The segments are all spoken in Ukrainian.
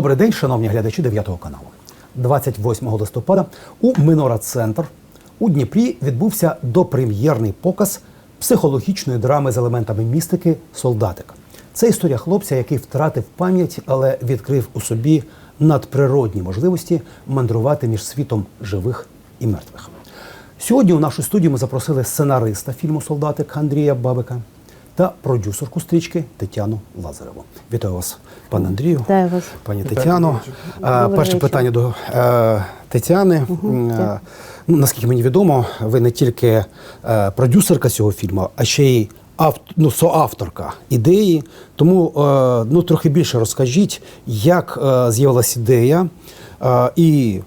Добрий день, шановні глядачі 9 каналу. 28 листопада у Минора Центр у Дніпрі відбувся допрем'єрний показ психологічної драми з елементами містики Солдатик. Це історія хлопця, який втратив пам'ять, але відкрив у собі надприродні можливості мандрувати між світом живих і мертвих. Сьогодні у нашу студію ми запросили сценариста фільму Солдатик Андрія Бабика та продюсерку стрічки Тетяну Лазареву. Вітаю вас, пане Андрію. Вітаю вас. Пані Тетяно. А, Перше вечір. питання до е, Тетяни. М, е, Ну, наскільки мені відомо, ви не тільки е, продюсерка цього фільму, а ще й авт, ну, соавторка ідеї. Тому е, ну, трохи більше розкажіть, як е, з'явилася ідея е, і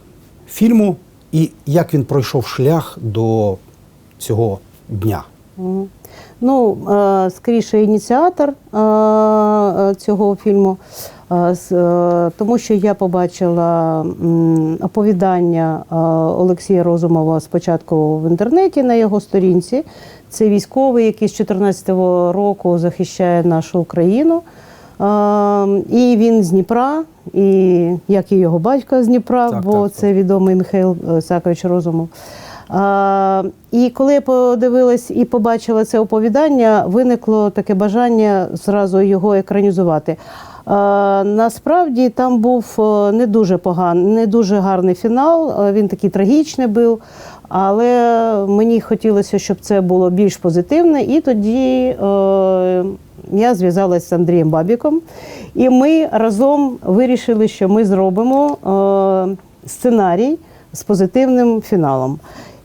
фільму, і як він пройшов шлях до цього дня. Мгм. Ну, е, скоріше, ініціатор е, е, цього фільму, тому що я побачила оповідання Олексія Розумова спочатку в інтернеті на його сторінці. Це військовий, який з 2014 року захищає нашу Україну. І він з Дніпра, і як і його батько з Дніпра, Так, бо так, так. це відомий Михайло Сакович Розумов. І коли я подивилась і побачила це оповідання, виникло таке бажання зразу його екранізувати. Насправді там був е, не дуже поганий, не дуже гарний фінал. е, Він такий трагічний був. Але мені хотілося, щоб це було більш позитивне, і тоді е, я зв'язалася з Андрієм Бабіком, і ми разом вирішили, що ми зробимо сценарій з позитивним фіналом.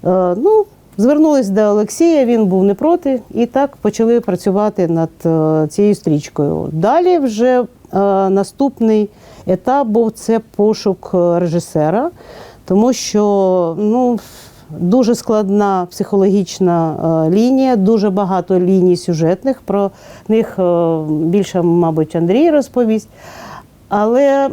Е, ну, звернулись до Олексія, він був не проти, і так почали працювати над е, цією стрічкою. Далі вже е, наступний етап був це пошук режисера, тому що ну, дуже складна психологічна лінія, дуже багато ліній сюжетних. Про них більше, мабуть, Андрій розповість. Але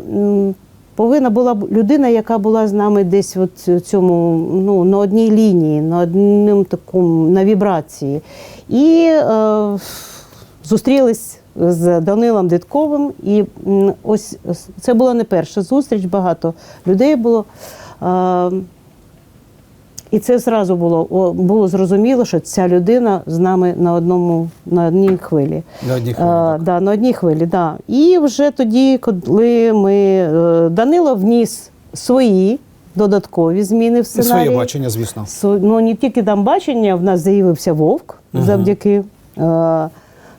повинна була б людина, яка була з нами десь от цьому, ну, на одній лінії, на одному такому, на вібрації. І е, зустрілись з Данилом Дитковим. І ось це була не перша зустріч, багато людей було. Е, і це зразу було, було зрозуміло, що ця людина з нами на одному на одній хвилі. На одній хвилі, А, да, на одній хвилі, да. І вже тоді, коли ми е, Данило вніс свої додаткові зміни в І своє бачення, звісно. Ну не тільки там бачення, в нас з'явився вовк завдяки. Е,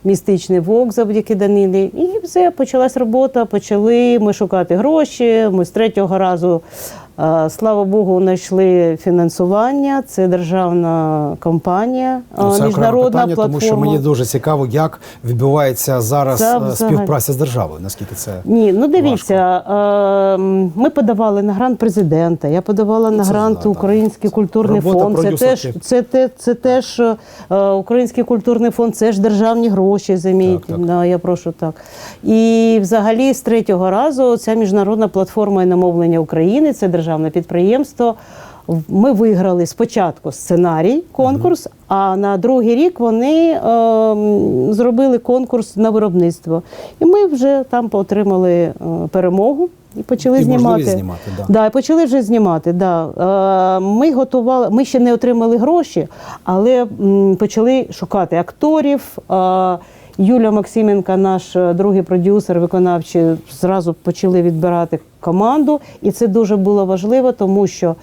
Містичний вовк завдяки Данилі. І все, почалась робота. Почали ми шукати гроші. Ми з третього разу, слава Богу, знайшли фінансування. Це державна компанія, е, Ну, це міжнародна питання, платформа. тому що мені дуже цікаво, як відбувається зараз Це е, співпраця з державою. Наскільки це Ні, ну дивіться, е, ми подавали на грант президента. Я подавала на Це грант знаю, Український так. культурний Робота фонд. Це теж, це, те- це теж е, Український культурний фонд, це ж державні гроші. Заміть. Так, так. Я прошу так. І взагалі з третього разу ця міжнародна платформа іномовлення України, це державне підприємство. Ми виграли спочатку сценарій, конкурс, а на другий рік вони е, зробили конкурс на виробництво. І ми вже там отримали е, перемогу і почали І знімати. знімати, да. Да, і почали вже знімати. Да. Е, ми готували, ми ще не отримали гроші, але м, почали шукати акторів. Е, Юля Максименка, наш е, другий продюсер, виконавчий, зразу почали відбирати команду. І це дуже було важливо, тому що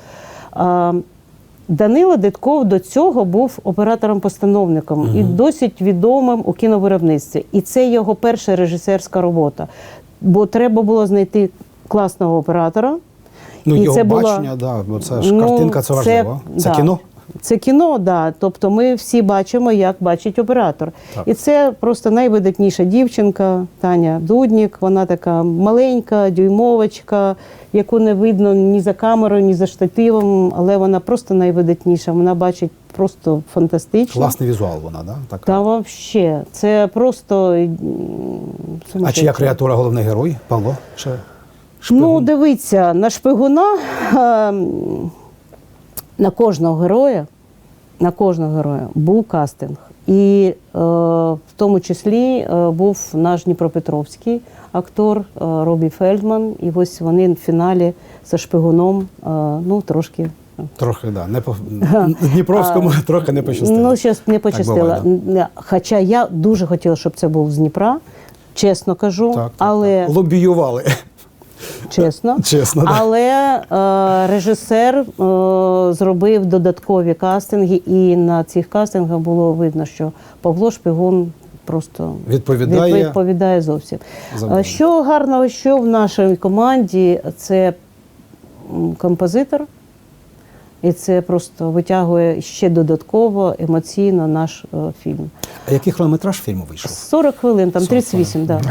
е, Данило Дитков до цього був оператором-постановником і досить відомим у кіновиробництві. І це його перша режисерська робота. Бо треба було знайти класного оператора. ну, і його це була- бачення, да, бо це ж Ну, картинка, це важливо. Це, да. кіно. Це кіно, да. Тобто ми всі бачимо, як бачить оператор. Так. І це просто найвидатніша дівчинка Таня Дуднік. Вона така маленька, дюймовочка, яку не видно ні за камерою, ні за штативом, але вона просто найвидатніша. Вона бачить просто фантастично. Класний візуал вона, да? так? Та взагалі, це просто. А чия креатура головний герой? Павло? Ще Ну, шпигун? дивіться, на шпигуна ем, на кожного героя, на кожного героя був кастинг. І е, в тому числі е, був наш Дніпропетровський актор е, Робі Фельдман. І ось вони в фіналі за шпигуном е, ну, трошки. Трохи, да. Не по... Дніпровському трохи не пощастило. Ну, щось не пощастило. Хоча я дуже хотіла, щоб це був з Дніпра, чесно кажу. Так, так, але так. Лобіювали. Чесно. Чесно, да. Але е, режисер е, зробив додаткові кастинги, і на цих кастингах було видно, що Павло Шпигун просто Відповідає. відповідає зовсім. Е, Що гарного, що в нашій команді, це композитор. І це просто витягує ще додатково емоційно наш е, фільм. А який хронометраж фільму вийшов? 40 хвилин, там 40 38, так.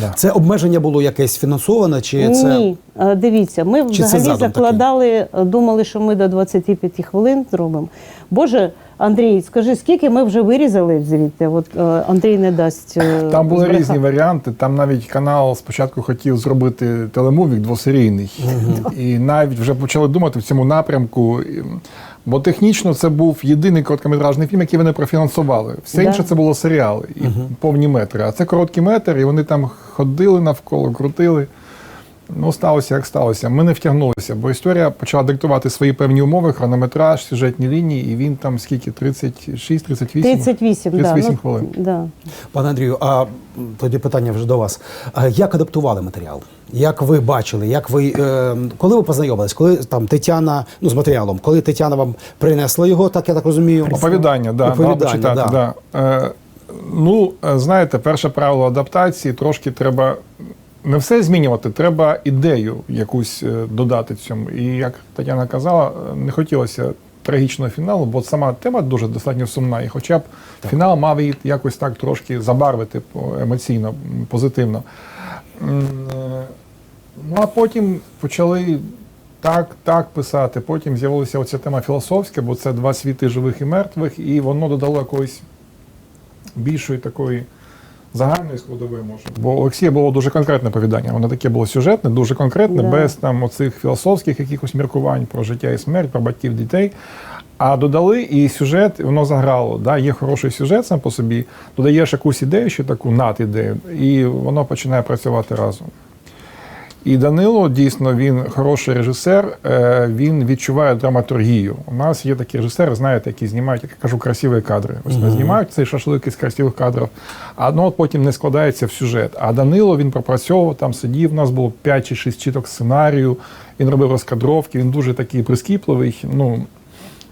Да. Це обмеження було якесь фінансоване, чи це Ні, Е, дивіться, ми Чи взагалі закладали, такий? е, думали, що ми до 25 хвилин зробимо. Боже, Андрій, скажи, скільки ми вже вирізали звідти? От е, Андрій не дасть. е, Там були збрехати. різні варіанти. Там навіть канал спочатку хотів зробити телемувік двосерійний. І навіть вже почали думати в цьому напрямку. Бо технічно це був єдиний короткометражний фільм, який вони профінансували. Все Да. інше це було серіали і повні метри. А це короткий метр, і вони там ходили навколо, крутили. Ну, сталося, як сталося. Ми не втягнулися, бо історія почала диктувати свої певні умови, хронометраж, сюжетні лінії, і він там скільки? 36, 38? 38, 38 да, хвилин. Ну, да. Пане Андрію, а тоді питання вже до вас. А як адаптували матеріал? Як ви бачили? Як ви е, коли ви познайомились? Коли там Тетяна, ну з матеріалом, коли Тетяна вам принесла його, так я так розумію? Оповідання, да, Оповідання, почитати. да. Да. Е, ну, е, знаєте, перше правило адаптації трошки треба не все змінювати, треба ідею якусь е, додати цьому. І як Тетяна казала, е, не хотілося трагічного фіналу, бо сама тема дуже достатньо сумна. І хоча б фінал мав її якось так трошки забарвити емоційно, позитивно. Е, Ну а потім почали так, так писати. Потім з'явилася оця тема філософська, бо це два світи живих і мертвих, і воно додало якоїсь більшої такої загальної складової може. Бо Олексія було дуже конкретне повідання. Воно таке було сюжетне, дуже конкретне, Да. без там оцих філософських якихось міркувань про життя і смерть, про батьків дітей. А додали і сюжет, воно заграло. Да? Є хороший сюжет сам по собі, додаєш якусь ідею, ще таку над-ідею, і воно починає працювати разом. І Данило дійсно він хороший режисер, е, він відчуває драматургію. У нас є такі режисери, знаєте, які знімають, як я кажу, красиві кадри. Ось вони знімають цей шашлик із красивих кадрів, а ну, от потім не складається в сюжет. А Данило він пропрацьовував, там сидів. У нас було 5 чи 6 чіток сценарію, він робив розкадровки, він дуже такий прискіпливий. Ну,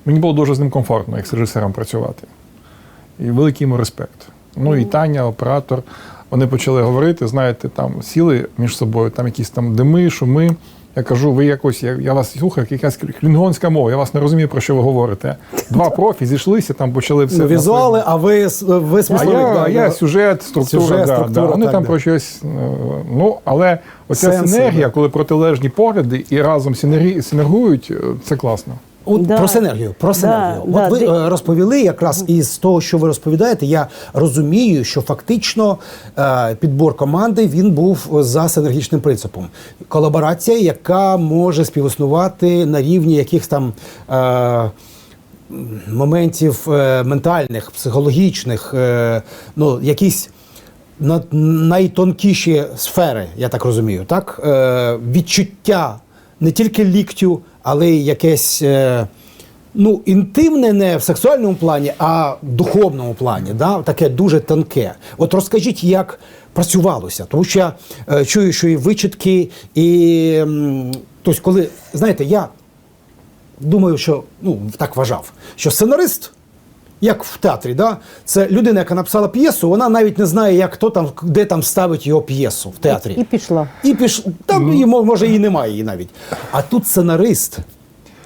мені було дуже з ним комфортно, як з режисером працювати. І великий йому респект. Ну і Таня, оператор. Вони почали говорити, знаєте, там сіли між собою, там якісь там дими, шуми. Я кажу, ви якось, я, я вас слухаю, якась клінгонська мова, я вас не розумію, про що ви говорите. Два профі зійшлися, там почали все. Ну, на візуали, а ви ви а я, да, я сюжет, структура, Сюжет, да, структура, да. Вони так, там да. про щось. е, Ну, але оця Сенси, синергія, да. коли протилежні погляди і разом синергують, е, це класно. От Да. про синергію. Про синергію. да, От ви ти- е, розповіли якраз із того, що ви розповідаєте, я розумію, що фактично е, підбор команди він був за синергічним принципом. Колаборація, яка може співіснувати на рівні якихось там. Е, моментів е, ментальних, психологічних, е, ну, якісь на, найтонкіші сфери, я так розумію, так? Е, відчуття не тільки ліктю, але якесь е, ну, інтимне не в сексуальному плані, а в духовному плані, да? таке дуже тонке. От розкажіть, як працювалося, тому що я е, чую, що і вичитки, і тобто, коли, знаєте, я думаю, що ну так вважав, що сценарист, як в театрі, да, це людина, яка написала п'єсу, вона навіть не знає, як хто там, де там ставить його п'єсу в театрі. І пішла. І піш... Там її, мо- може і немає її навіть. А тут сценарист.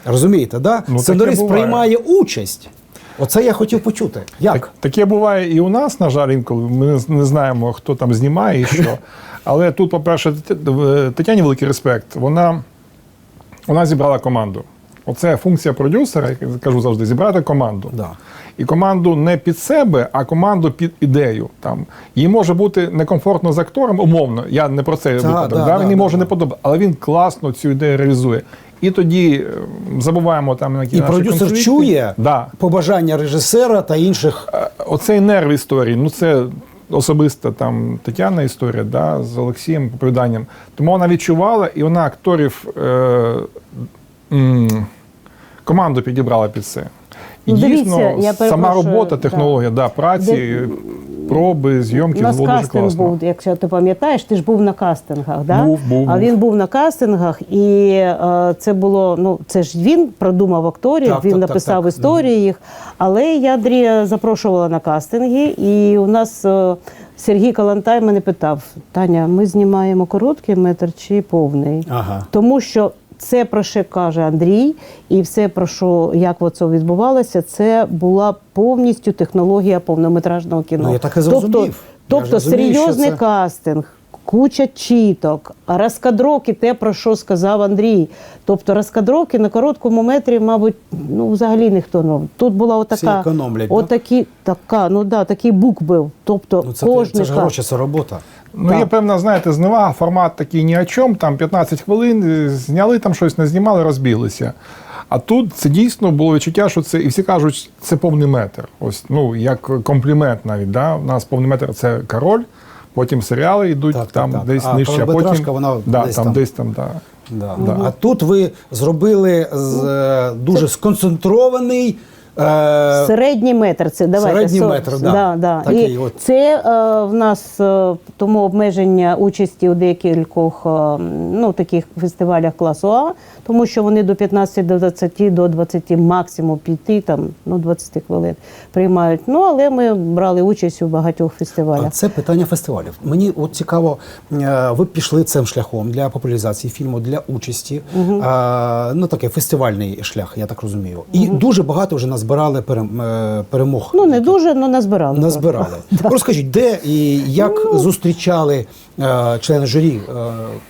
Розумієте, да? Ну, сценарист приймає участь. Оце я хотів почути. Як? Так, таке буває і у нас, на жаль, інколи. Ми не, не знаємо, хто там знімає і що. Але тут, по-перше, Тетяні великий респект. Вона, вона зібрала команду. Оце функція продюсера, як я кажу завжди, зібрати команду. Да. І команду не під себе, а команду під ідею. Там їй може бути некомфортно з актором, умовно. Я не про це випадок. да, да, да, він да, може да. не подобати, але він класно цю ідею реалізує. І тоді е, забуваємо там на які І наші продюсер конфлікти. чує Да. побажання режисера та інших. Е, Оцей нерв історії, ну це особиста там Тетяна історія да, з Олексієм оповіданням. Тому вона відчувала, і вона акторів е, м, команду підібрала під це. І Ну, дивіться, дійсно, я сама перепрошую, робота, технологія, да, праці, проби, У зйомки було дуже класно. був, якщо ти пам'ятаєш, ти ж був на кастингах, да? Був, був, а він був на кастингах, і е, це було, ну це ж він продумав акторів, Так, він так, так, написав так. історії їх. Але я Андрія запрошувала на кастинги, і у нас е, Сергій Калантай мене питав: Таня, ми знімаємо короткий метр чи повний? Ага. Тому що це про що каже Андрій, і все про що як це відбувалося, це була повністю технологія повнометражного кіно. Ну, я так і зрозумів. Тобто, Я тобто розумію, серйозний це- кастинг. Куча чіток, розкадровки, те, про що сказав Андрій. Тобто розкадровки на короткому метрі, мабуть, ну взагалі ніхто не робить. Тут була Всі отака, економлять, да? отакі, така, ну да, такий бук був. Тобто Ну, це, кожний це ж кадр. гроші, це робота. Ну, Так. є певна, знаєте, зневага, формат такий ні о чому, там 15 хвилин, е, зняли там щось, не знімали, розбіглися. А тут це дійсно було відчуття, що це, і всі кажуть, це повний метр. Ось, ну, як комплімент навіть. Да? У нас повний метр це король, потім серіали йдуть Так, так, там так. десь А нижче, а потім вона да, десь там, там. десь там, да. Да, да. А тут ви зробили з, е, дуже сконцентрований. Е, Середній метр це давайте Середній со- метр, да. да, да. Такий І от. це е, в нас е, тому обмеження участі у декількох е, ну, таких фестивалях класу А, тому що вони до 15, до 20, до 20, максимум 5, там, ну, 20 хвилин приймають. Ну, але ми брали участь у багатьох фестивалях. Це питання фестивалів. Мені от цікаво, е, ви пішли цим шляхом для популяризації фільму, для участі. Е, Ну такий фестивальний шлях, я так розумію. І дуже багато вже назбирали перем- е, перемог. Ну, не дуже, але назбирали. Назбирали. Розкажіть, де і як Ну. зустрічали е, члени журі е,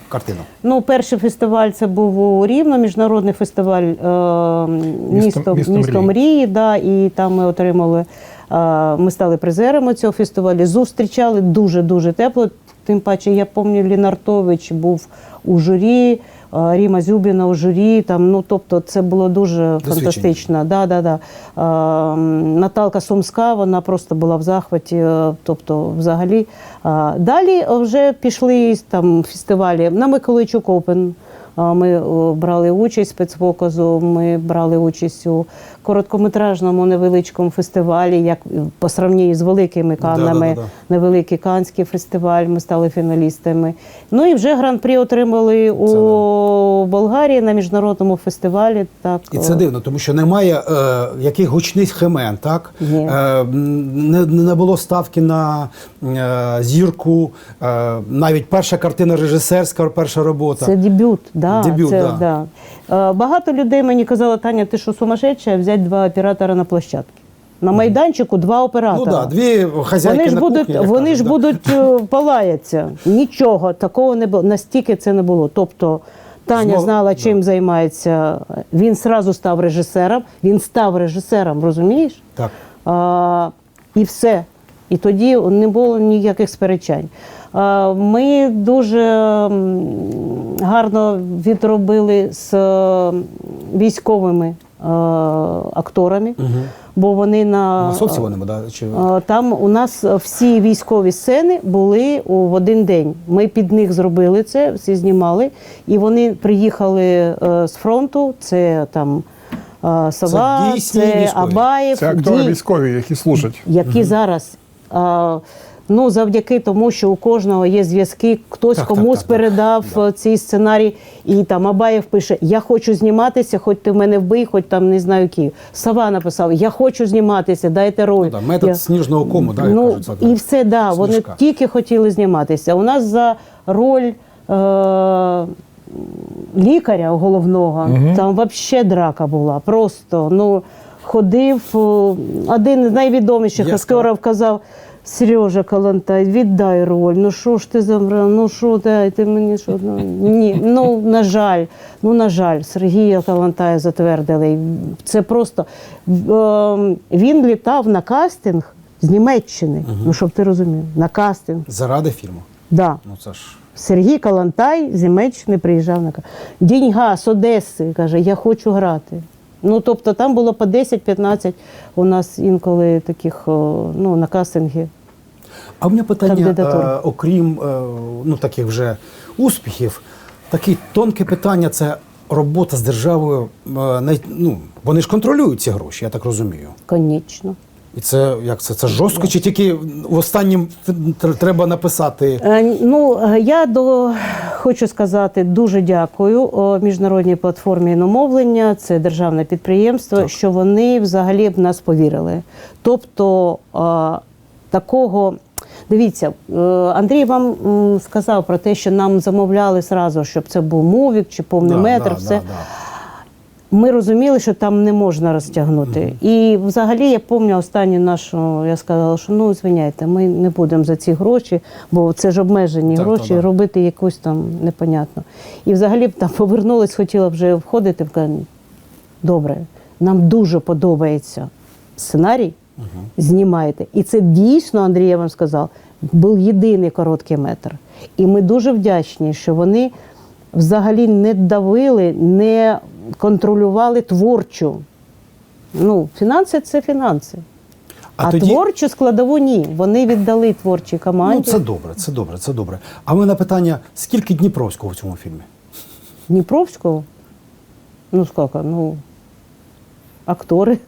картину? Ну, перший фестиваль це був у Рівно, міжнародний фестиваль е, місто, Місто місто, мрії. мрії. Да, і там ми отримали, е, ми стали призерами цього фестивалю. Зустрічали дуже дуже тепло. Тим паче, я пам'ятаю, Лінартович був у журі. Е, Ріма Зюбіна у журі, там, ну тобто це було дуже фантастично. Да, да, да. Е, Наталка Сумська, вона просто була в захваті. е, Тобто, взагалі. Далі вже пішли там фестивалі на Миколайчук Опен. Ми брали участь спецпоказу, ми брали участь у короткометражному невеличкому фестивалі, як по сравненню з великими канами. Да-да-да-да. Невеликий канський фестиваль, ми стали фіналістами. Ну і вже гран-прі отримали у Болгарії на міжнародному фестивалі. Так, І це дивно, тому що немає е, яких гучних хемен, так? Ні. Е, не, не було ставки на е, зірку, е, навіть перша картина режисерська, перша робота. Це дебют, да, Дебют, це, да. да. Е, Багато людей мені казали, Таня, ти що сумасшедша, взяти два оператора на площадці. На майданчику два ну да, дві хазяйки Вони ж на будуть, кухні, вони кажуть, ж да. будуть е, палаяться. Нічого такого не було. Настільки це не було. Тобто Таня Знову- знала, да. чим займається. Він сразу став режисером. Він став режисером, розумієш? Так. А, і все. І тоді не було ніяких сперечань. А, ми дуже гарно відробили з е, військовими е, акторами, бо вони на Масовці вони, да? Чи... Е, Там у нас всі військові сцени були в один день. Ми під них зробили це, всі знімали. І вони приїхали е, з фронту. Це там е, Сова, Це це. Абаєв, Це актори Ді- військові, які служать. які зараз. е, Ну, завдяки тому, що у кожного є зв'язки, хтось Так, комусь так, так, так. передав е, цей сценарій, і там Абаєв пише: Я хочу зніматися, хоч ти в мене вбий, хоч там не знаю Київ. Сава написав: Я хочу зніматися, дайте роль. Ну, да, метод Я- сніжного кому, да, ну, кажуть, так, і все, да, вони тільки хотіли зніматися. У нас за роль е- лікаря головного там взагалі драка була. Просто ну, ходив е, один з найвідоміших Я акторів казав. Сережа Калантай, віддай роль. Ну що ж ти забрав? Ну що дайте мені що? Ну, ні, ну на жаль, ну на жаль, Сергія Калантая затвердили. Це просто е, він літав на кастинг з Німеччини. Ну щоб ти розумів, на кастинг. Заради фільму. Да. Ну це ж Сергій Калантай з Німеччини приїжджав на Діньга з Одеси. Каже, я хочу грати. Ну, тобто там було по 10-15 у нас інколи таких ну, на кастинги. А в мене питання, е, окрім е, ну, таких вже успіхів, таке тонке питання це робота з державою. е, най- ну, вони ж контролюють ці гроші, я так розумію. Конечно. І це як це? Це жорстко, чи тільки в останнім треба написати. Е, Ну, е, я до, хочу сказати дуже дякую міжнародній платформі іномовлення, це державне підприємство, Так. що вони взагалі в нас повірили. Тобто е, такого. Дивіться, е, Андрій вам сказав про те, що нам замовляли зразу, щоб це був мувік чи повний Да, метр. да, все. да, да. Ми розуміли, що там не можна розтягнути. І взагалі я пам'ятаю останню нашу, я сказала, що ну звиняйте, ми не будемо за ці гроші, бо це ж обмежені Так, гроші, так, так. робити якусь там непонятно. І взагалі там повернулась, хотіла вже входити, добре, нам дуже подобається сценарій, знімайте. І це дійсно, Андрій, я вам сказав, був єдиний короткий метр. І ми дуже вдячні, що вони взагалі не давили, не контролювали творчу. Ну, фінанси це фінанси. А А, тоді- творчу складову ні. Вони віддали творчій Ну, це добре, це добре, це добре. А в мене питання: скільки Дніпровського в цьому фільмі? Дніпровського. Ну, сколько? Ну, актори.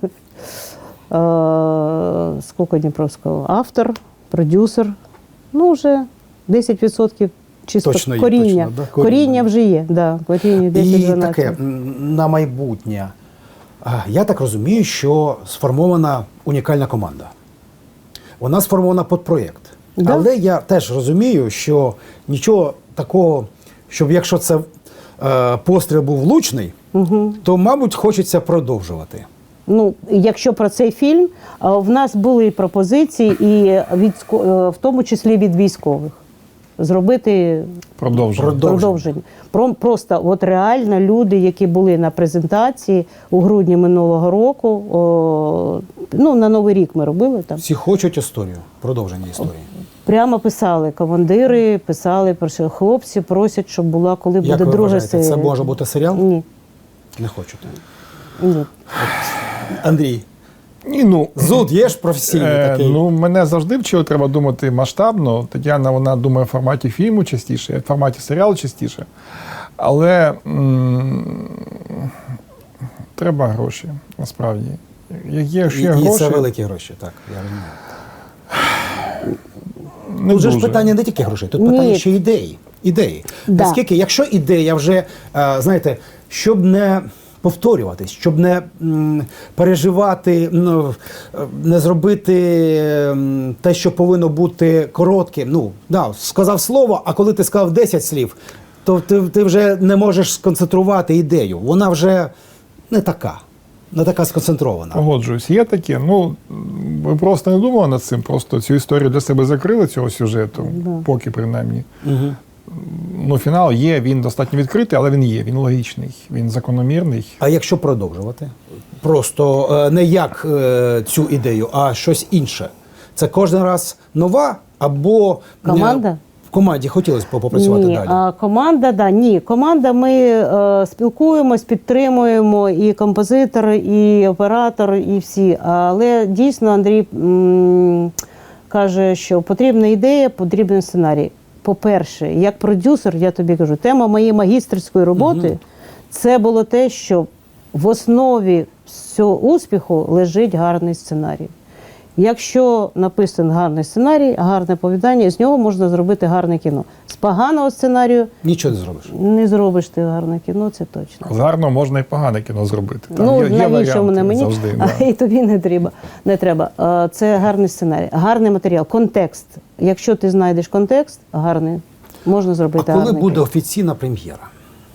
Е, Сколько Дніпровського? Автор, продюсер. Ну, вже 10% чисто Точно є, коріння. точно, да? Коріння. Коріння вже є, да, коріння 10 І таке на майбутнє. Я так розумію, що сформована унікальна команда. Вона сформована під проєкт. Да. Але я теж розумію, що нічого такого, щоб якщо це е, постріл був влучний, то, мабуть, хочеться продовжувати. Ну, якщо про цей фільм, в нас були пропозиції, і від, е, в тому числі від військових, зробити Продовження. продовження. Про, просто от реально люди, які були на презентації у грудні минулого року, о, ну, на Новий рік ми робили там. Всі хочуть історію, продовження історії. Прямо писали командири, писали про що хлопці просять, щоб була, коли Як буде ви друга вважаєте, серія. це може бути серіал? Ні. Не хочете. Ні. Андрій, Ні, ну, зуд є ж професійний Е, такий. Ну, мене завжди вчили, треба думати масштабно. Тетяна вона думає в форматі фільму частіше, в форматі серіалу частіше. Але м, треба гроші, насправді. Є, якщо і, є і це великі гроші, так. Я розумію. не Тут же ж питання не тільки грошей, тут Ні. питання ще ідеї. Ідеї. Да. Наскільки, якщо ідея вже, е, знаєте, щоб не повторюватись, щоб не переживати, ну, не зробити те, що повинно бути коротким. Ну, да, сказав слово, а коли ти сказав 10 слів, то ти, ти вже не можеш сконцентрувати ідею. Вона вже не така, не така сконцентрована. Погоджуюсь, є таке. Ну, ви просто не думали над цим, просто цю історію для себе закрили цього сюжету, поки принаймні. Угу. Ну, фінал є, він достатньо відкритий, але він є, він логічний, він закономірний. А якщо продовжувати, просто е, не як е, цю ідею, а щось інше. Це кожен раз нова або е, Команда? в команді хотілося б попрацювати ні, далі. А, команда, да, ні. Команда, ми е, спілкуємось, підтримуємо і композитор, і оператор, і всі. Але дійсно Андрій м, каже, що потрібна ідея, потрібен сценарій. По-перше, як продюсер, я тобі кажу, тема моєї магістерської роботи це було те, що в основі цього успіху лежить гарний сценарій. Якщо написаний гарний сценарій, гарне повідання, з нього можна зробити гарне кіно. З поганого сценарію Нічого не зробиш. не зробиш ти гарне кіно, це точно. Гарно можна і погане кіно зробити. Там ну є, є навіщо мене мені завжди. а, да. і тобі не треба. Не треба. Е, Це гарний сценарій, гарний матеріал, контекст. Якщо ти знайдеш контекст, гарний, можна А зробити коли гарне буде кіно. офіційна прем'єра?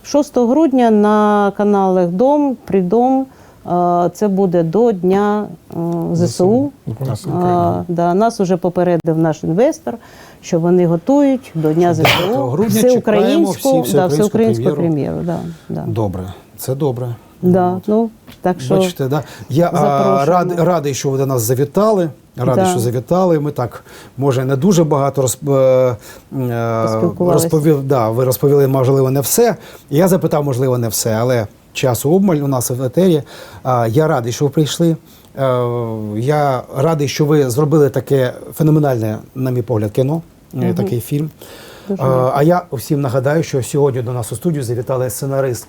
6 грудня на каналах Дом, Придом. Е, Це буде до Дня е, ЗСУ. Україні. да, нас вже попередив наш інвестор, що вони готують до Дня ЗСУ всеукраїнську, прем'єру. Да, да. Добре, це добре. Да, ну, так що Бачите, да? я а, рад, радий, що ви до нас завітали. Радий, Да. що завітали. Ми так, може, не дуже багато розп... е, е, розповів. Да, ви розповіли, можливо, не все. Я запитав, можливо, не все, але часу обмаль у нас в етері. Я радий, що ви прийшли. Е, Я радий, що ви зробили таке феноменальне, на мій погляд, кіно, е, такий фільм. Дуже А я всім нагадаю, що сьогодні до нас у студію завітали сценарист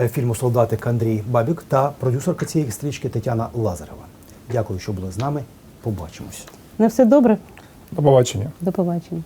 е, фільму Солдатик Андрій Бабік та продюсерка цієї стрічки Тетяна Лазарева. Дякую, що були з нами. Побачимось. на все добре. До побачення. До побачення.